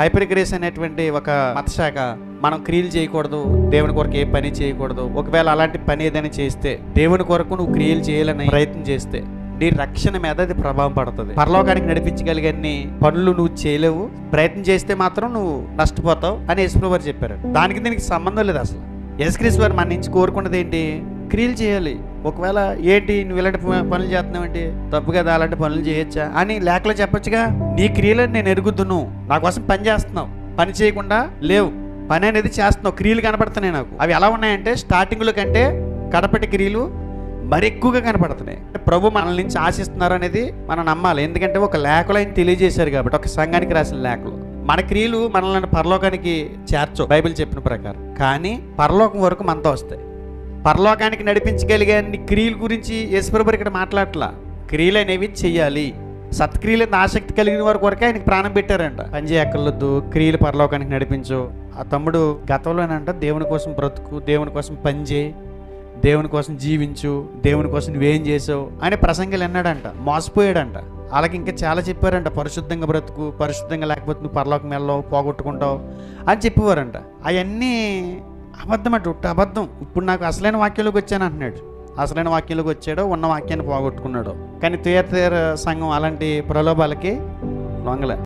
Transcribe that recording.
Hyper grace అనేటువంటి ఒక మతశాఖ మనం క్రియలు చేయకూడదు దేవుని కొరకు ఏ పని చేయకూడదు. ఒకవేళ అలాంటి పని ఏదైనా చేస్తే దేవుని కొరకు నువ్వు క్రియలు చేయాలని ప్రయత్నం చేస్తే నీ రక్షణ మీద అది ప్రభావం పడుతుంది. పరలోకానికి నడిపించగలిగే పనులు నువ్వు చేయలేవు. ప్రయత్నం చేస్తే మాత్రం నువ్వు నష్టపోతావు అని యశ్వర్ చెప్పారు. దానికి దీనికి సంబంధం లేదు అసలు. యశ్క్రీశ్వర్ మన నుంచి కోరుకున్నది ఏంటి? క్రియలు చేయాలి. ఒకవేళ ఏంటి నువ్వు ఇలాంటి ప- పనులు చేస్తున్నావంటే తప్పు కదా అలాంటి పనులు చేయొచ్చా అని లేఖలో చెప్పొచ్చుగా. నీ క్రియలను నేను ఎరుగుతున్నావు నా కోసం పని చేస్తున్నావు. పని చేయకుండా లేవు. పని అనేది చేస్తున్నావు. క్రియలు కనపడుతున్నాయి నాకు. అవి ఎలా ఉన్నాయంటే స్టార్టింగ్లో కంటే కడపటి క్రియలు మరి ఎక్కువగా కనపడుతున్నాయి. ప్రభు మనల్ని నుంచి ఆశిస్తున్నారు అనేది మనం నమ్మాలి. ఎందుకంటే ఒక లేఖలో ఆయన తెలియజేశారు కాబట్టి ఒక సంఘానికి రాసిన లేఖలు. మన క్రియలు మనల్ని పరలోకానికి చేర్చవు. బైబిల్ చెప్పిన ప్రకారం. కానీ పరలోకం వరకు మనతో వస్తాయి. పరలోకానికి నడిపించగలిగే అన్ని క్రియల గురించి యేసుప్రభు ఇక్కడ మాట్లాడలా క్రియలు అనేవి చెయ్యాలి. సత్క్రియలు ఆసక్తి కలిగిన వారి కొరకే ఆయనకి ప్రాణం పెట్టారంట. పనిచేయక్కర్లొద్దు క్రియలు పరలోకానికి నడిపించు. ఆ తమ్ముడు గతంలోనంట దేవుని కోసం బ్రతుకు దేవుని కోసం పని చేయి దేవుని కోసం జీవించు దేవుని కోసం నువ్వేం చేసావు అనే ప్రసంగాలు అన్నాడంట మోసపోయాడంట. వాళ్ళకి ఇంకా చాలా చెప్పారంట. పరిశుద్ధంగా బ్రతుకు పరిశుద్ధంగా లేకపోతే నువ్వు పరలోకం వెళ్ళవు పోగొట్టుకుంటావు అని చెప్పేవారంట. అవన్నీ అబద్ధం అటు అబద్ధం. ఇప్పుడు నాకు అసలైన వాక్యంలోకి వచ్చాను అంటున్నాడు. అసలైన వాక్యంలోకి వచ్చాడో ఉన్న వాక్యాన్ని పోగొట్టుకున్నాడు. కానీ తీర తీర సంఘం అలాంటి ప్రలోభాలకి లొంగలే.